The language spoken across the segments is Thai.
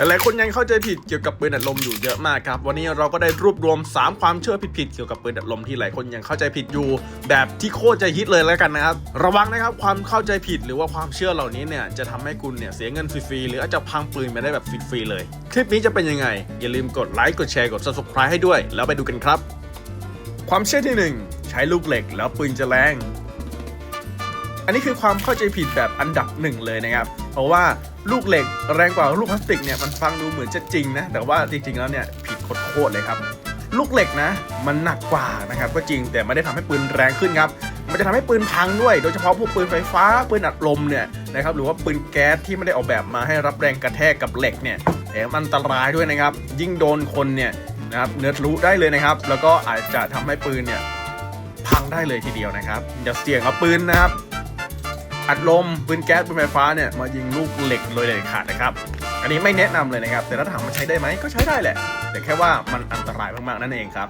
หลายๆคนยังเข้าใจผิดเกี่ยวกับปืนอัดลมอยู่เยอะมากครับ วันนี้เราก็ได้รวบรวม 3 ความเชื่อผิดๆเกี่ยวกับปืนอัดลมที่หลายคนยังเข้าใจผิดอยู่ แบบที่โคตรจะฮิตเลยแล้วกันนะครับ ระวังนะครับความเข้าใจผิดหรือว่าความเชื่อเหล่านี้เนี่ยจะทำให้คุณเนี่ยเสียเงินฟรีๆหรืออาจจะพังปืนไปได้แบบฟรีๆเลย คลิปนี้จะเป็นยังไง อย่าลืมกดไลค์กดแชร์กด subscribe ให้ด้วย แล้วไปดูกันครับ ความเชื่อที่หนึ่งใช้ลูกเหล็กแล้วปืนจะแรง อันนี้คือความเข้าใจผิดแบบอันดับหนึ่งเลยนะครับ เพราะว่าลูกเหล็กแรงกว่าลูกพลาสติกเนี่ยมันฟังดูเหมือนจะจริงนะ แต่ว่าจริงๆแล้วเนี่ยผิดโคตรเลยครับ ลูกเหล็กนะ มันหนักกว่านะครับก็จริงแต่ไม่ได้ทำให้ปืนแรงขึ้นครับมันจะทำให้ปืนพังด้วย โดยเฉพาะพวกปืนไฟฟ้า ปืนอัดลมเนี่ยนะครับหรือว่าปืนแก๊สที่ไม่ได้ออกแบบมาให้รับแรงกระแทกกับเหล็กเนี่ยแถมอันตรายด้วยนะครับ ยิ่งโดนคนเนี่ยนะครับเนื้อทะลุได้เลยนะครับ แล้วก็อาจจะทำให้ปืนเนี่ยพังได้เลยทีเดียวนะครับอย่าเสี่ยงเอาปืนนะครับ อัดลมปืนแก๊สปืนไฟฟ้าเนี่ยมายิงลูกเหล็กเลยเลยขาดนะครับ อันนี้ไม่แนะนำเลยนะครับ แต่ถ้าถามมันใช้ได้ไหมก็ใช้ได้แหละ แต่แค่ว่ามันอันตรายมากๆนั่นเองครับ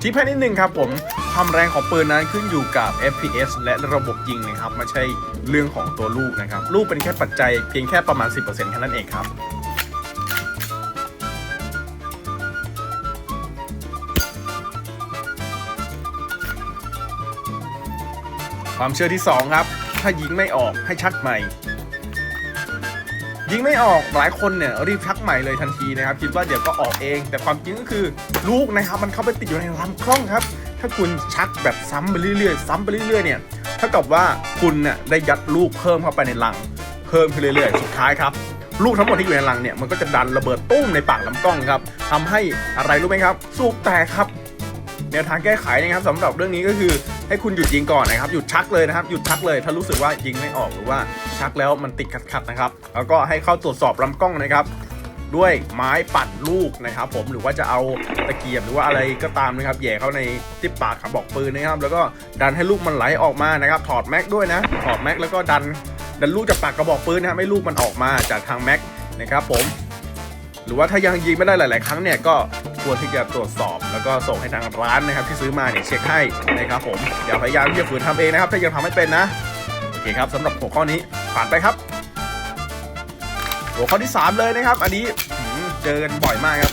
ที่แพนิดนึงครับผมความแรงของปืนนั้นขึ้นอยู่กับ FPS และระบบยิงนะครับไม่ใช่เรื่องของตัวลูกนะครับ ลูกเป็นแค่ปัจจัยเพียงแค่ประมาณ 10%แค่นั้นเองครับ ความเชื่อที่ 2 ครับ ถ้ายิงไม่ออกให้ชักใหม่ ยิงไม่ออกหลายคนเนี่ยรีบชักใหม่เลยทันทีนะครับ คิดว่าเดี๋ยวก็ออกเอง แต่ความจริงก็คือลูกนะครับ มันเข้าไปติดอยู่ในลำกล้องครับ ถ้าคุณชักแบบซ้ำไปเรื่อยๆ ซ้ำไปเรื่อยๆเนี่ยเท่ากับว่าคุณเนี่ยได้ยัดลูกเพิ่มเข้าไปในลัง เพิ่มขึ้นเรื่อยๆ สุดท้ายครับลูกทั้งหมดที่อยู่ในลังเนี่ยมันก็จะดันระเบิดตุ้มในปากลำกล้องครับทำให้อะไรรู้ไหมครับ สูบแตกครับแนวทางแก้ไขนะครับสำหรับเรื่องนี้ก็คือ ให้คุณหยุดยิงก่อนนะครับหยุดชักเลยนะครับหยุดชักเลยถ้ารู้สึกว่ายิงไม่ออกหรือว่าชักแล้วมันติดขัดๆนะครับ แล้วก็ให้เข้าตรวจสอบลำกล้องนะครับ ด้วยไม้ปัดลูกนะครับ ผมหรือว่าจะเอาตะเกียบหรือว่าอะไรก็ตามนะครับแย่เข้าในที่ปากกระบอกปืนนะครับ แล้วก็ดันให้ลูกมันไหลออกมานะครับ ถอดแม็กด้วยนะถอดแม็กแล้วก็ดันดันลูกจากปากกระบอกปืนนะครับให้ลูกมันออกมาจากทางแม็กนะครับ ผม หรือว่าถ้ายังยิงไม่ได้หลาย ๆ ครั้งเนี่ยก็ ควรที่จะตรวจสอบ แล้วก็ส่งให้ทางร้านนะครับที่ซื้อมาเนี่ยเช็คให้นะครับผมอย่าพยายามที่จะฝืนทำเองนะครับ ถ้ายังทำไม่เป็นนะโอเคครับสำหรับหัวข้อนี้ผ่านไปครับ หัวข้อที่ 3 เลยนะครับ อันนี้เจอกันบ่อยมากครับ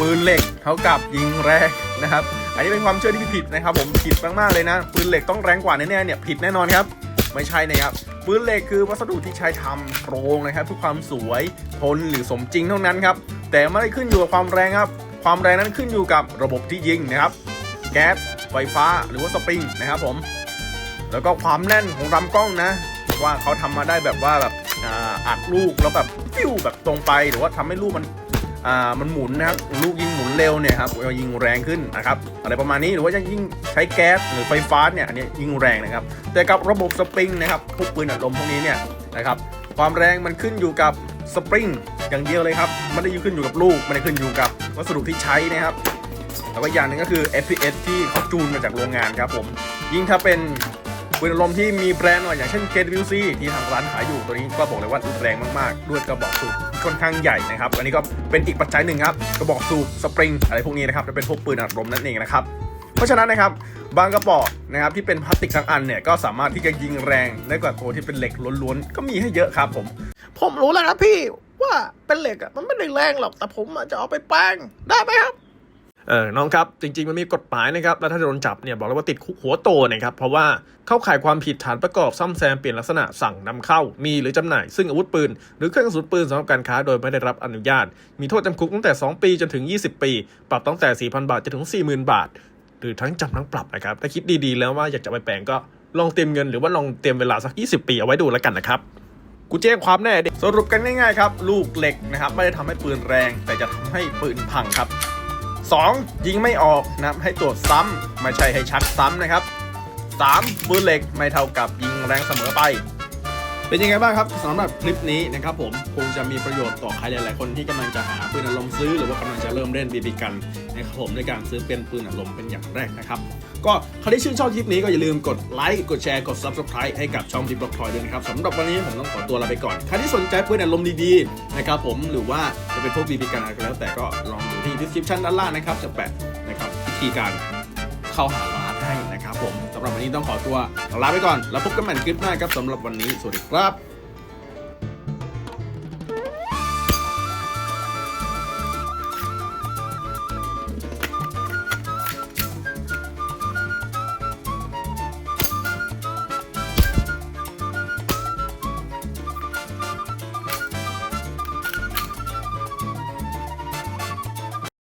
ปืนเหล็กเท่ากับยิงแรงนะครับ อันนี้เป็นความเชื่อที่ผิดนะครับ ผมผิดมากๆเลยนะปืนเหล็กต้องแรงกว่าแน่ๆเนี่ยผิดแน่นอนครับไม่ใช่นะครับปืนเหล็กคือวัสดุที่ใช้ทำโครงนะครับเพื่อความสวยทนหรือสมจริงเท่านั้นครับแต่ไม่ได้ขึ้นอยู่กับความแรงครับ ความแรงนั้นขึ้นอยู่กับระบบที่ยิงนะครับ แก๊สไฟฟ้าหรือว่าสปริงนะครับผม แล้วก็ความแน่นของลำกล้องนะ ว่าเขาทำมาได้แบบว่าแบบอ,อัดลูกแล้วแบบฟิวแบบตรงไปหรือว่าทำให้ลูกมันอ่ามันหมุนนะครับลูกยิงหมุนเร็วเนี่ยครับยิงแรงขึ้นนะครับอะไรประมาณนี้หรือว่าจะยิงใช้แก๊สหรือไฟฟ้าเนี่ยอันนี้ยิงแรงนะครับ แต่กับระบบสปริงนะครับพวกปืนอัดลมพวกนี้เนี่ยนะครับความแรงมันขึ้นอยู่กับสปริง อย่างเดียวเลยครับไม่ได้ขึ้นอยู่กับลูกไม่ได้ขึ้นอยู่กับวัสดุที่ใช้นะครับแล้วก็อย่างหนึงก็คือ FPS ที่เขาจูนมาจากโรงงานครับผม ยิ่งถ้าเป็นปืนอารมที่มีแบรนด์หน่อยอย่างเช่น KWC ที่ทางร้านขายอยู่ตัวนี้ก็บอกเลยว่าแรงมากๆด้วยกระบอกสูบค่อนข้างใหญ่นะครับ อันนี้ก็เป็นอีกปัจจัยหนึ่งครับกระบอกสูบสปริงอะไรพวกนี้นะครับจะเป็นพวกปืนอัดลมนั่นเองนะครับเพราะฉะนั้นนะครับบางกระบอกนะครับที่เป็นพลาสติกทั้งอันเนี่ยก็สามารถที่จะยิงแรงได้กว่าตัวที่เป็นเหล็กล้วนๆก็มีให้เยอะครับผม ผมรู้แล้วครับพี่ ว่าเป็นเหล็กอะมันไม่ได้แรงหรอกแต่ผมอะจะเอาไปแปลงได้ไหมครับเออน้องครับ จริง ๆ มันมีกฎหมายนะครับ แล้วถ้าโดนจับเนี่ยบอกเลยว่าติดคุกหัวโตนะครับ เพราะว่าเข้าข่ายความผิดฐานประกอบซ่อมแซมเปลี่ยนลักษณะสั่งนำเข้า มีหรือจำหน่าย ซึ่งอาวุธปืน หรือเครื่องกระสุนปืนสำหรับการค้าโดยไม่ได้รับอนุญาต มีโทษจำคุกตั้งแต่ 2 ปีจนถึง 20 ปี ปรับตั้งแต่ 4,000 บาทจนถึง 40,000 บาท หรือทั้งจำทั้งปรับนะครับ ถ้าคิดดีๆ แล้วว่าอยากจะไปแปลงก็ลองเตรียมเงินหรือว่าลองเตรียมเวลาสัก 20 ปีเอาไว้ดูแล้วกันนะครับ กูแจ้งความแน่เดิสรุปกันง่ายๆครับ ลูกเหล็กนะครับ ไม่ได้ทำให้ปืนแรง แต่จะทำให้ปืนพังครับ 2. ยิงไม่ออกนะครับให้ตรวจซ้ำไม่ใช่ให้ชักซ้ำนะครับ 3. ปืนเหล็กไม่เท่ากับยิงแรงเสมอไป เป็นยังไงบ้างครับสำหรับคลิปนี้นะครับผมคงจะมีประโยชน์ต่อใครหลายๆคนที่กำลังจะหาปืนอารมณ์ซื้อหรือว่ากำลังจะเริ่มเล่นบีบีกัน นะครับผมในการซื้อเป็นปืนอารมเป็นอย่างแรกนะครับ ก็ใครที่ชื่นชอบคลิปนี้ก็อย่าลืมกดไลค์กดแชร์กด subscribe ให้กับช่องดิบล็อกทอยด้วยนะครับสำหรับวันนี้ผมต้องขอตัวลาไปก่อน ใครที่สนใจปืนอารมดีๆนะครับผมหรือว่าจะเป็นพวกบีบีกันอะไรก็แล้ว แต่ก็ลองดูที่ description ด้านล่างนะครับจะแปะนะครับวิธีการเข้าหาร้านให้นะครับผมสำหรับวันนี้ต้องขอตัวลาไปก่อน แล้วพบกันใหม่คลิปหน้าครับสำหรับวันนี้สวัสดีครับ